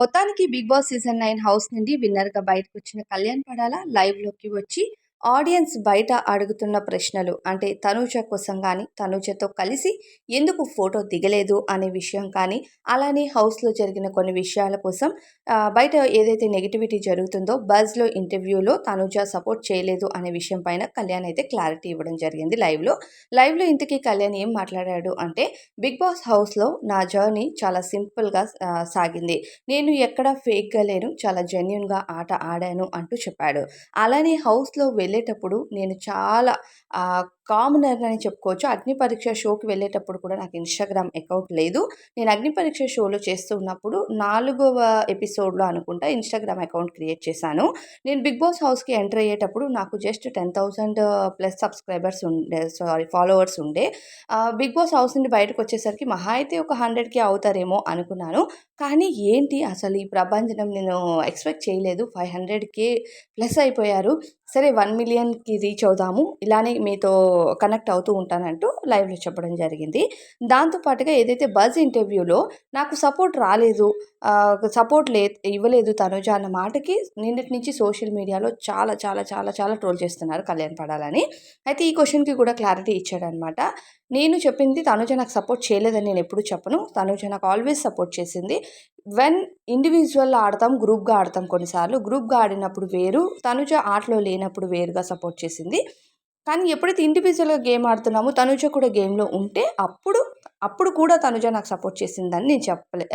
మొత్తానికి Bigg Boss season nine house నుండి విన్నర్గా బయటకు వచ్చిన కళ్యాణ్ పడాల లైవ్లోకి వచ్చి ఆడియన్స్ బయట అడుగుతున్న ప్రశ్నలు అంటే తనూజ కోసం కానీ తనూజతో కలిసి ఎందుకు ఫోటో దిగలేదు అనే విషయం కానీ అలానే హౌస్లో జరిగిన కొన్ని విషయాల కోసం బయట ఏదైతే నెగిటివిటీ జరుగుతుందో బజ్లో ఇంటర్వ్యూలో తనూజ సపోర్ట్ చేయలేదు అనే విషయం పైన కళ్యాణ్ అయితే క్లారిటీ ఇవ్వడం జరిగింది లైవ్లో. లైవ్లో ఇంతకీ కళ్యాణ్ ఏం మాట్లాడాడు అంటే బిగ్ బాస్ హౌస్లో నా జర్నీ చాలా సింపుల్గా సాగింది. నేను ఎక్కడ ఫేక్గా లేను చాలా జెన్యున్గా ఆట ఆడాను అంటూ చెప్పాడు. అలానే హౌస్లో వెళ్ళేటప్పుడు నేను చాలా కామనర్ అని చెప్పుకోవచ్చు. అగ్ని పరీక్ష షోకి వెళ్ళేటప్పుడు కూడా నాకు ఇన్స్టాగ్రామ్ అకౌంట్ లేదు. నేను అగ్ని పరీక్ష షోలో చేస్తున్నప్పుడు నాలుగవ ఎపిసోడ్లో అనుకుంటా ఇన్స్టాగ్రామ్ అకౌంట్ క్రియేట్ చేశాను. నేను బిగ్ బాస్ హౌస్కి ఎంటర్ అయ్యేటప్పుడు నాకు just ten thousand plus subscribers ఉండే సారీ ఫాలోవర్స్ ఉండే. బిగ్ బాస్ హౌస్ నుండి బయటకు వచ్చేసరికి మహా అయితే ఒక హండ్రెడ్కి అవుతారేమో అనుకున్నాను. కానీ ఏంటి? అసలు ఈ ప్రభంజనం నేను ఎక్స్పెక్ట్ చేయలేదు. ఫైవ్ హండ్రెడ్కే ప్లస్ అయిపోయారు. సరే వన్ మిలియన్కి రీచ్ అవుదాము. ఇలానే మీతో కనెక్ట్ అవుతూ ఉంటానంటూ లైవ్లో చెప్పడం జరిగింది. దాంతోపాటుగా ఏదైతే బజ్ ఇంటర్వ్యూలో నాకు సపోర్ట్ రాలేదు సపోర్ట్ లే ఇవ్వలేదు తనుజ అన్న మాటకి నిన్నటి నుంచి సోషల్ మీడియాలో చాలా చాలా చాలా చాలా ట్రోల్ చేస్తున్నారు కళ్యాణ్ పడాలని. అయితే ఈ క్వశ్చన్కి కూడా క్లారిటీ ఇచ్చాడనమాట నేను చెప్పింది తనుజ నాకు సపోర్ట్ చేయలేదని నేను ఎప్పుడు చెప్పను. తనుజ నాకు ఆల్వేస్ సపోర్ట్ చేసింది. వెన్ ఇండివిజువల్ ఆడతాం గ్రూప్గా ఆడతాం కొన్నిసార్లు. గ్రూప్గా ఆడినప్పుడు వేరు తనుజ ఆటలో లేనప్పుడు వేరుగా సపోర్ట్ చేసింది. కానీ ఎప్పుడైతే ఇండివిజువల్గా గేమ్ ఆడుతున్నామో తనుజ కూడా గేమ్లో ఉంటే అప్పుడు అప్పుడు కూడా తనుజ నాకు సపోర్ట్ చేసిందని నేను చెప్పలే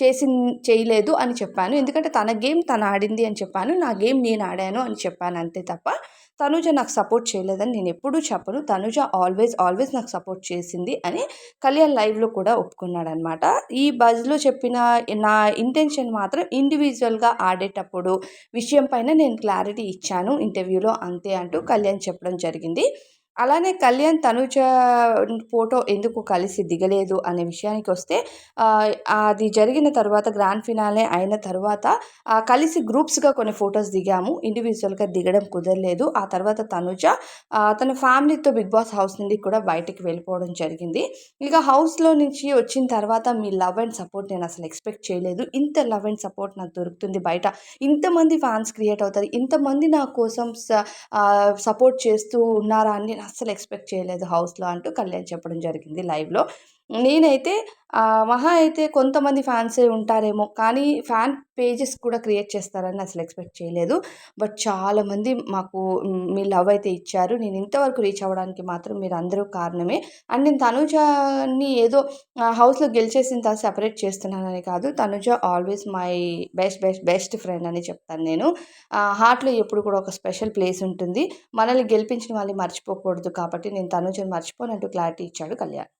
చేసి చేయలేదు అని చెప్పాను. ఎందుకంటే తన గేమ్ తను ఆడింది అని చెప్పాను. నా గేమ్ నేను ఆడాను అని చెప్పాను అంతే తప్ప తనుజ నాకు సపోర్ట్ చేయలేదని నేను ఎప్పుడూ చెప్పను. తనుజ ఆల్వేస్ ఆల్వేస్ నాకు సపోర్ట్ చేసింది అని కళ్యాణ్ లైవ్లో కూడా ఒప్పుకున్నాడనమాట. ఈ బజ్లో చెప్పిన నా ఇంటెన్షన్ మాత్రం ఇండివిజువల్గా ఆడేటప్పుడు విషయం పైన నేను క్లారిటీ ఇచ్చాను ఇంటర్వ్యూలో అంతే అంటూ కళ్యాణ్ చెప్పడం జరిగింది. అలానే కళ్యాణ్ తనుజ ఫోటో ఎందుకు కలిసి దిగలేదు అనే విషయానికి వస్తే అది జరిగిన తర్వాత గ్రాండ్ ఫినాలే అయిన తర్వాత కలిసి గ్రూప్స్గా కొన్ని ఫొటోస్ దిగాము. ఇండివిజువల్గా దిగడం కుదరలేదు. ఆ తర్వాత తనుజ తన ఫ్యామిలీతో బిగ్ బాస్ హౌస్ నుండి కూడా బయటికి వెళ్ళిపోవడం జరిగింది. ఇక హౌస్లో నుంచి వచ్చిన తర్వాత మీ లవ్ అండ్ సపోర్ట్ నేను అసలు ఎక్స్పెక్ట్ చేయలేదు. ఇంత లవ్ అండ్ సపోర్ట్ నాకు దొరుకుతుంది బయట. ఇంతమంది ఫ్యాన్స్ క్రియేట్ అవుతారు. ఇంతమంది నా కోసం సపోర్ట్ చేస్తూ ఉన్నారా అని నేను అస్సలు ఎక్స్పెక్ట్ చేయలేదు హౌస్లో అంటూ కళ్యాణ్ చెప్పడం జరిగింది లైవ్లో. నేనైతే మహా అయితే కొంతమంది ఫ్యాన్సే ఉంటారేమో కానీ ఫ్యాన్ పేజెస్ కూడా క్రియేట్ చేస్తారని అసలు ఎక్స్పెక్ట్ చేయలేదు. బట్ చాలామంది మాకు మీ లవ్ అయితే ఇచ్చారు. నేను ఇంతవరకు రీచ్ అవ్వడానికి మాత్రం మీరు అందరూ కారణమే. అండ్ నేను తనుజని ఏదో హౌస్లో గెలిచేసిన తర్వాత సెపరేట్ చేస్తున్నానని కాదు. Tanuja always my best best best friend అని చెప్తాను నేను. హార్ట్లో ఎప్పుడు కూడా ఒక స్పెషల్ ప్లేస్ ఉంటుంది. మనల్ని గెలిపించిన వాళ్ళని మర్చిపోకూడదు కాబట్టి నేను తనుజని మర్చిపోనంటూ క్లారిటీ ఇచ్చాడు కళ్యాణ్.